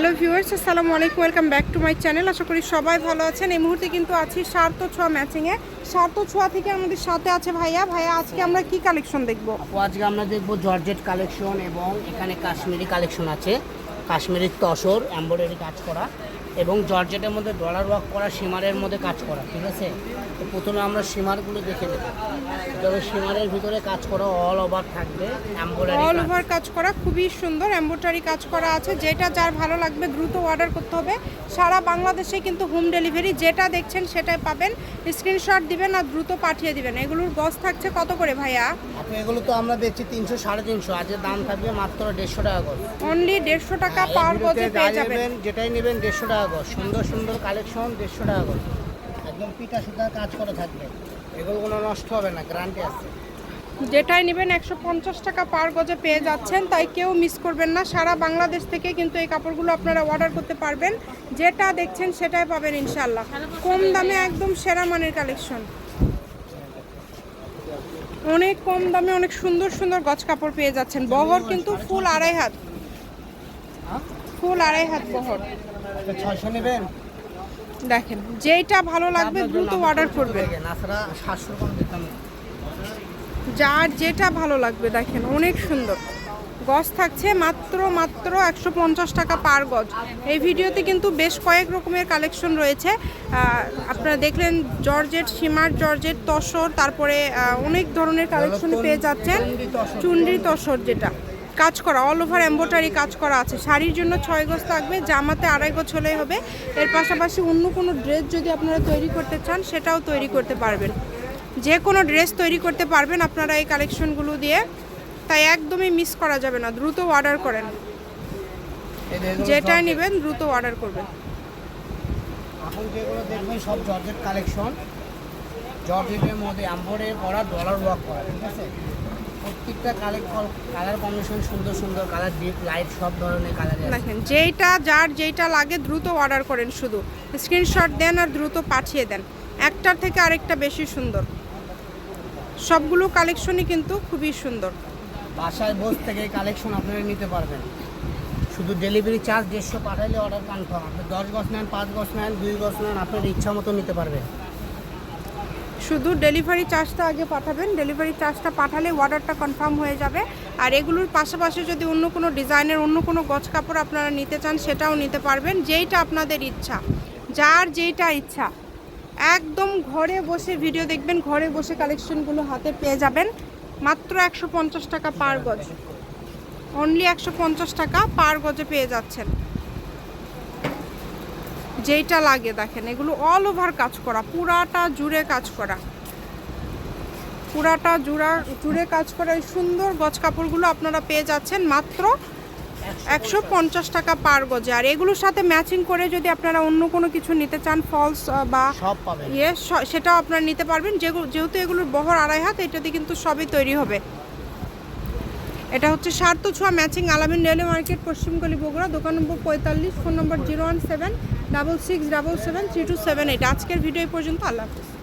Hello viewers, আসসালামু আলাইকুম, welcome back to my channel. আশা করি সবাই ভালো আছেন। এই মুহূর্তে কিন্তু আছি সার্থ ছোঁয়া ম্যাচিংয়ে সার্থ ছোঁয়া থেকে আমাদের সাথে আছে ভাইয়া। ভাইয়া, আজকে আমরা কি কালেকশন দেখব? আজকে আমরা দেখব জর্জেট কালেকশন এবং এখানে কাশ্মীরি কালেকশন আছে। কাশ্মীরি তসর এমব্রয়ডারি কাজ করা। এবং জর্জেটের মধ্যে ডলার ওয়ার্ক করা সীমারের মধ্যে কাজ করা ঠিক আছে? তো প্রথমে আমরা সীমারগুলো দেখে নেব। তবে সীমারের ভিতরে কাজ করা অল ওভার থাকবে অল ওভার কাজ। করা খুবই সুন্দর এম্বোটারি কাজ করা আছে। যেটা যার ভালো লাগবে দ্রুত অর্ডার করতে হবে। সারা বাংলাদেশে কিন্তু হোম ডেলিভারি যেটা দেখছেন সেটাই পাবেন। স্ক্রিনশট দিবেন আর দ্রুত পাঠিয়ে দিবেন। এগুলোর গজ থাকছে কত করে ভাইয়া? এগুলো তো আমরা দেখছি তিনশো সাড়ে তিনশো। আজকে দাম থাকবে মাত্র দেড়শো টাকা করে অনলি দেড়শো টাকা পার ভিডিওতে গজে পেয়ে যাবেন। যেটাই নেবেন দেড়শো টাকা করে সুন্দর সুন্দর কালেকশন দেড়শো টাকা করে একদম পিঠা সুতার কাজ করা থাকবে। এগুলো কোনো নষ্ট হবে না গ্যারান্টি আছে। যেটাই নেবেন একশো পঞ্চাশ টাকা পার গজে পেয়ে যাচ্ছেন, তাই কেউ মিস করবেন না। সারা বাংলাদেশ থেকে কিন্তু এই কাপড়গুলো আপনারা অর্ডার করতে পারবেন। যেটা দেখছেন সেটাই পাবেন ইনশাল্লাহ কম দামে একদম সেরা মানের কালেকশন অনেক কম দামে অনেক সুন্দর সুন্দর গজ কাপড় পেয়ে যাচ্ছেন। বহর কিন্তু ফুল আড়াই হাত। ফুল আড়াই হাত বহর। ছয়শো নেবেন? দেখেন যেইটা ভালো লাগবে দ্রুত অর্ডার করবে। যার যেটা ভালো লাগবে দেখেন অনেক সুন্দর। গজ থাকছে মাত্র মাত্র একশো পঞ্চাশ টাকা পার গজ। এই ভিডিওতে কিন্তু বেশ কয়েক রকমের কালেকশন রয়েছে। আপনারা দেখলেন জর্জেট সীমার জর্জেট তসর তারপরে অনেক ধরনের কালেকশন পেয়ে যাচ্ছেন। চুন্ডি তসর যেটা। কাজ করা অল ওভার এম্বোটারি কাজ করা আছে। শাড়ির জন্য ছয় গজ থাকবে, জামাতে আড়াই গজ হলেই হবে। এর পাশাপাশি অন্য কোনো ড্রেস যদি আপনারা তৈরি করতে চান, সেটাও তৈরি করতে পারবেন। যে কোনো ড্রেস তৈরি করতে পারবেন আপনারা এই কালেকশনগুলো দিয়ে। তাই একদমই মিস করা যাবে না, দ্রুত অর্ডার করেন। এই যে এগুলো যেটাই নেবেন, দ্রুত অর্ডার করবেন। কালেকশন জর্জেটের মধ্যে করা ডলার ওয়ার্ক করা ঠিক আছে? প্রত্যেকটা কালেক্ট কালার কম্বিনেশন সুন্দর সুন্দর কালার ডিপ লাইট সব ধরনের কালার দেখেন যেইটা যার যেইটা লাগে দ্রুত অর্ডার করেন শুধু। স্ক্রিনশট দেন আর দ্রুত পাঠিয়ে দেন। একটার থেকে আরেকটা বেশি সুন্দর। সবগুলো কালেকশনই কিন্তু খুবই সুন্দর। বাসায় বসে থেকে কালেকশন আপনারা নিতে পারবেন। শুধু ডেলিভারি চার্জ দেড়শো পাঠাইলে অর্ডার কনফার্ম। আপনি দশ গজ নেন পাঁচ গজ নেন দুই গজ নেন আপনার ইচ্ছা মতো নিতে পারবেন। শুধু ডেলিভারি চার্জটা আগে পাঠাবেন। ডেলিভারি চার্জটা পাঠালে অর্ডারটা কনফার্ম হয়ে যাবে। আর এগুলোর পাশাপাশি যদি অন্য কোনো ডিজাইনের অন্য কোনো গজ কাপড় আপনারা নিতে চান, সেটাও নিতে পারবেন। যেইটা আপনাদের ইচ্ছা। যার যেইটা ইচ্ছা। একদম ঘরে বসে ভিডিও দেখবেন, ঘরে বসে কালেকশনগুলো হাতে পেয়ে যাবেন। মাত্র একশো পঞ্চাশ টাকা পার গজ। অনলি একশো পঞ্চাশ টাকা পার গজে পেয়ে যাচ্ছেন। যেইটা লাগে দেখেন এগুলো অল ওভার কাজ করা পুরাটা জুড়ে কাজ করা। পুরাটা জুড়া জুড়ে কাজ করা এই সুন্দর গজ কাপড়গুলো আপনারা পেয়ে যাচ্ছেন মাত্র একশো পঞ্চাশ টাকা পার গজে। আর এগুলোর সাথে ম্যাচিং করে যদি আপনারা অন্য কোনো কিছু নিতে চান ফলস বা ইয়ে সেটাও আপনারা নিতে পারবেন। যেহেতু এগুলোর বহর আড়াই হাত এটাতে কিন্তু সবই তৈরি হবে। এটা হচ্ছে সার্থ ছোঁয়া ম্যাচিং আলামিন রেলওয়ে মার্কেট পশ্চিমকালি বগুড়া, দোকান নম্বর পঁয়তাল্লিশ, ফোন নম্বর zero one seven, double six, double seven, three two seven eight. আজকের ভিডিও পর্যন্ত, আল্লাহ হাফিজ।